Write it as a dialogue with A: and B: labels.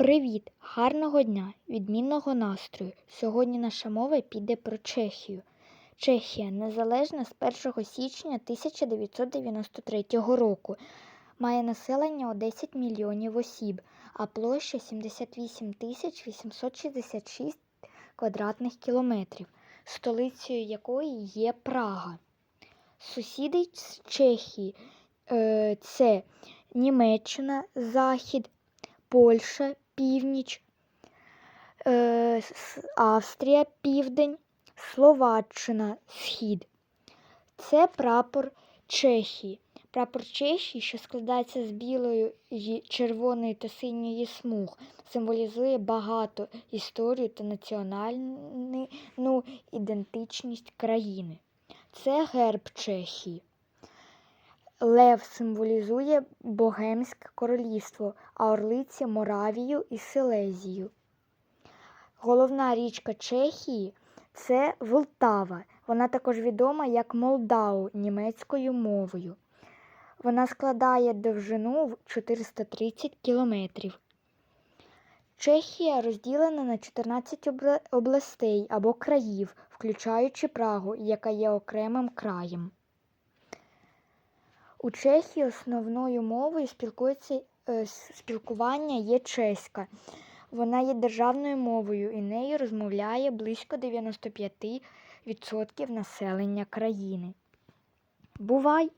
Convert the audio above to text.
A: Привіт, гарного дня, відмінного настрою. Сьогодні наша мова піде про Чехію. Чехія незалежна з 1 січня 1993 року. Має населення у 10 мільйонів осіб, а площа 78 тисяч 866 квадратних кілометрів, столицею якої є Прага. Сусіди з Чехії е, це Німеччина, Захід, Польща, північ, е, Австрія, південь, Словаччина, схід. Це прапор Чехії. Прапор Чехії, що складається з білої, червоної та синьої смуг, символізує багато історію та національну ідентичність країни. Це герб Чехії. Лев символізує Богемське королівство, а орлиця Моравію і Силезію. Головна річка Чехії це Волтава. Вона також відома як Молдау німецькою мовою. Вона складає довжину в 430 кілометрів. Чехія розділена на 14 областей або країв, включаючи Прагу, яка є окремим краєм. У Чехії основною мовою спілкується, е, спілкування є чеська. Вона є державною мовою і нею розмовляє близько 95% населення країни. Бувай!